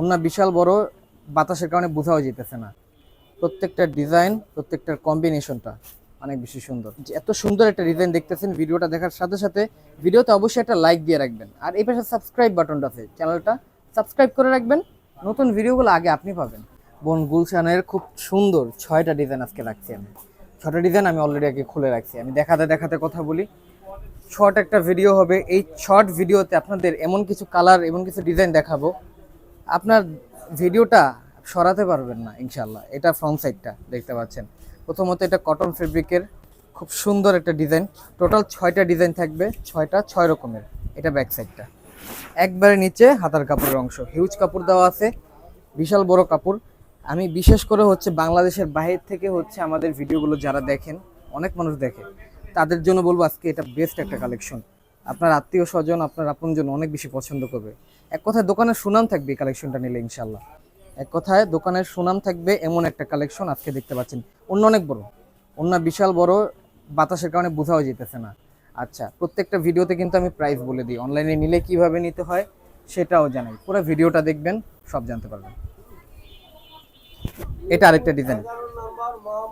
ওনা বিশাল বড়, বাতাসের কারণে বোঝাও যেতেছে না। প্রত্যেকটা ডিজাইন প্রত্যেকটার কম্বিনেশনটা অনেক বেশি সুন্দর। যে এত সুন্দর একটা ডিজাইন দেখতেছেন, ভিডিওটা দেখার সাথে সাথে ভিডিওতে অবশ্যই একটা লাইক দিয়ে রাখবেন। আর এই পাশে সাবস্ক্রাইব বাটনটা আছে চ্যানেলটা সাবস্ক্রাইব করে রাখবেন। নতুন ভিডিওগুলো আগে আপনি পাবেন। বোন গুলশানের খুব সুন্দর ছয়টা ডিজাইন আজকে রাখছি আমি। ছটা ডিজাইন আমি অলরেডি আগে খুলে রাখছি। আমি দেখাতে দেখাতে কথা বলি। শর্ট একটা ভিডিও হবে। এই শর্ট ভিডিওতে আপনাদের এমন কিছু কালার এমন কিছু ডিজাইন দেখাবো। আপনার ভিডিওটা সরাতে পারবেন না ইনশাল্লাহ এটা ফ্রন্ট সাইডটা দেখতে পাচ্ছেন। প্রথমত এটা কটন ফেব্রিকের খুব সুন্দর একটা ডিজাইন টোটাল ছয়টা ডিজাইন থাকবে, ছয়টা, ছয় রকমের। এটা ব্যাক সাইডটা একবারে নিচে হাতার কাপড়ের অংশ। হিউজ কাপড় দেওয়া আছে, বিশাল বড় কাপড়। আমি বিশেষ করে হচ্ছে বাংলাদেশের বাইরে থেকে হচ্ছে আমাদের ভিডিওগুলো যারা দেখেন, অনেক মানুষ দেখে, তাদের জন্য বলব আজকে এটা বেস্ট একটা কালেকশন আপনার আত্মীয় স্বজন, আপনার আপনজন অনেক বেশি পছন্দ করবে। এক কথায় দোকানের সুনাম থাকবে কালেকশনটা নিলে ইনশাল্লাহ এক কথায় দোকানের সুনাম থাকবে এমন একটা কালেকশন আজকে দেখতে পাচ্ছেন। অন্য অনেক বড়। অন্য বিশাল বড়, বাতাসের কারণে বোঝাও যেতেছে না। আচ্ছা প্রত্যেকটা ভিডিওতে কিন্তু আমি প্রাইস বলে দিই। অনলাইনে নিলে কীভাবে নিতে হয় সেটাও জানাই। পুরো ভিডিওটা দেখবেন, সব জানতে পারবেন। এটা আরেকটা ডিজাইন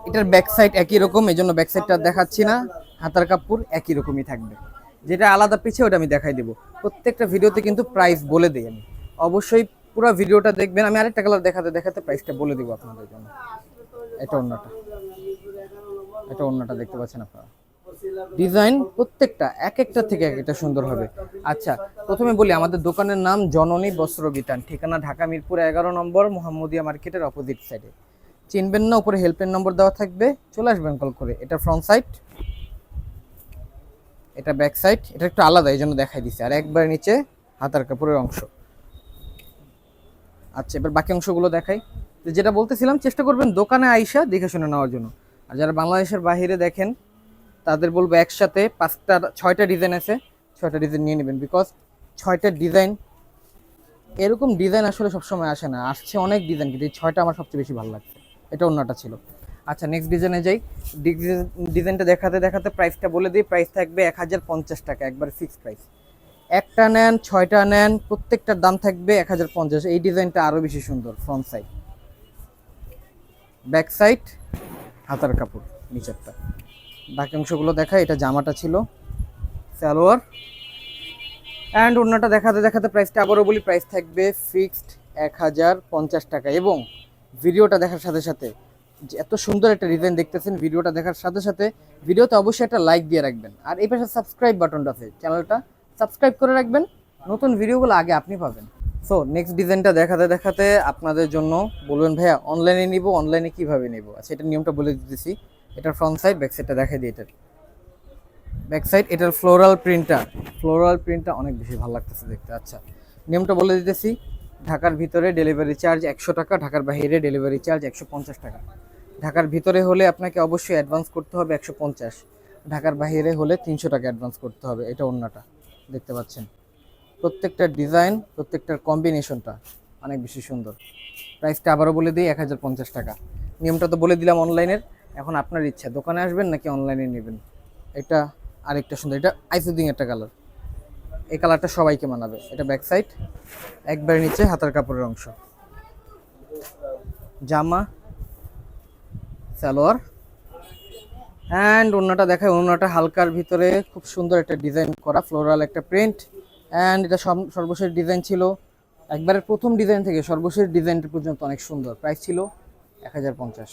এটার ব্যাক সাইড একই রকম এই জন্য ব্যাক সাইডটা দেখাচ্ছি না। হাতার কাপড় একই রকমই থাকবে। যেটা আলাদা পিছে ওটা আমি দেখাই দেবো। প্রত্যেকটা ভিডিওতে কিন্তু প্রাইস বলে দিই আমি। অবশ্যই পুরো ভিডিওটা দেখবেন। আমি আরেকটা কালার দেখাতে দেখাতে প্রাইসটা বলে দিব আপনাদের জন্য। এটা অন্যটা। এটা অন্যটা দেখতে পাচ্ছেন আপনারা। ডিজাইন প্রত্যেকটা এক একটা থেকে এক একটা সুন্দর হবে। আচ্ছা প্রথমে বলি, আমাদের দোকানের নাম জননী বস্ত্র বিতান। ঠিকানা ঢাকা মিরপুর এগারো নম্বর, মোহাম্মদিয়া মার্কেটের অপোজিট সাইডে চিনবেন না, উপরে হেল্পের নম্বর দেওয়া থাকবে। চলে আসবেন কল করে। এটা ফ্রন্ট সাইড এটা ব্যাক সাইড এটা একটু আলাদা এই জন্য দেখাই দিছে। আর একবার নিচে হাতার কাপড়ের অংশ। আচ্ছা এবার বাকি অংশগুলো দেখাই। তো যেটা বলতেছিলাম, চেষ্টা করবেন দোকানে আইসা দেখে শুনে নেওয়ার জন্য। আর যারা বাংলাদেশের বাইরে দেখেন, তাদের বলব একসাথে পাঁচটা, ছয়টা ডিজাইন আছে, ছয়টা ডিজাইন নিয়ে নেবেন। বিকজ ছয়টা ডিজাইন এরকম ডিজাইন আসলে সবসময় আসে না। আসছে অনেক ডিজাইন কিন্তু এই ছয়টা আমার সবচেয়ে বেশি ভালো লাগছে। এটা অন্যটা ছিল। আচ্ছা নেক্সট ডিজাইনে যাই। ডিজাইনটা দেখাতে দেখাতে প্রাইসটা বলে দিই। প্রাইস থাকবে এক হাজার পঞ্চাশ টাকা, একবার ফিক্স প্রাইস একটা নেন, ছয়টা নেন, প্রত্যেকটার দাম থাকবে এক হাজার পঞ্চাশ। এই ডিজাইনটা আরও বেশি সুন্দর ফ্রন্ট সাইড ব্যাক সাইড হাতার কাপড়, নিচেরটা। বাকি অংশগুলো দেখা এটা জামাটা ছিল। সালোয়ার। অ্যান্ড অন্যটা দেখাতে দেখাতে প্রাইসটা আবারও বলি প্রাইস থাকবে ফিক্সড এক হাজার পঞ্চাশ টাকা। এবং ভিডিওটা দেখার সাথে সাথে, যে এত সুন্দর একটা ডিজাইন দেখতেছেন ভিডিওটা দেখার সাথে সাথে ভিডিওতে অবশ্যই একটা লাইক দিয়ে রাখবেন। আর এই পাশে সাবস্ক্রাইব বাটনটা আছে, চ্যানেলটা সাবস্ক্রাইব করে রাখবেন, নতুন ভিডিওগুলো আগে আপনি পাবেন। সো নেক্সট ডিজাইনটা দেখাতে দেখাতে আপনাদের জন্য বলবেন ভাইয়া অনলাইনে নিব অনলাইনে কীভাবে নিব? আচ্ছা এটার নিয়মটা বলে দিতেছি। এটার ফ্রন্ট সাইড ব্যাক সাইডটা দেখাই দিই এটার। ব্যাক সাইড এটার ফ্লোরাল প্রিন্টটা ফ্লোরাল প্রিন্টটা অনেক বেশি ভালো লাগতেছে দেখতে। আচ্ছা নিয়মটা বলে দিতেছি। ঢাকার ভিতরে ডেলিভারি চার্জ একশো টাকা, ঢাকার বাইরে ডেলিভারি চার্জ একশো পঞ্চাশ টাকা। ঢাকার ভিতরে হলে আপনাকে অবশ্যই অ্যাডভান্স করতে হবে একশো পঞ্চাশ। ঢাকার বাইরে হলে তিনশো টাকা অ্যাডভান্স করতে হবে, এটা অন্যটা, দেখতে পাচ্ছেন। প্রত্যেকটা ডিজাইন প্রত্যেকটার কম্বিনেশনটা অনেক বেশি সুন্দর। প্রাইসটা আবারও বলে দিই এক হাজার পঞ্চাশ টাকা। নিয়মটা তো বলে দিলাম অনলাইনের এখন আপনার ইচ্ছা, দোকানে আসবেন নাকি অনলাইনে নেবেন? এটা আরেকটা সুন্দর, এটা আইসুদিং একটা কালার এই কালারটা সবাইকে মানাবে। এটা ব্যাক সাইড একবারে নিচে হাতার কাপড়ের অংশ। জামা, সালোয়ার অ্যান্ড অন্যটা দেখায় অন্যটা হালকার ভিতরে খুব সুন্দর একটা ডিজাইন করা ফ্লোরাল একটা প্রিন্ট অ্যান্ড এটা সর্বশেষ ডিজাইন ছিল, একবারের প্রথম ডিজাইন থেকে সর্বশেষ ডিজাইনটা পর্যন্ত অনেক সুন্দর। প্রাইস ছিল এক হাজার পঞ্চাশ।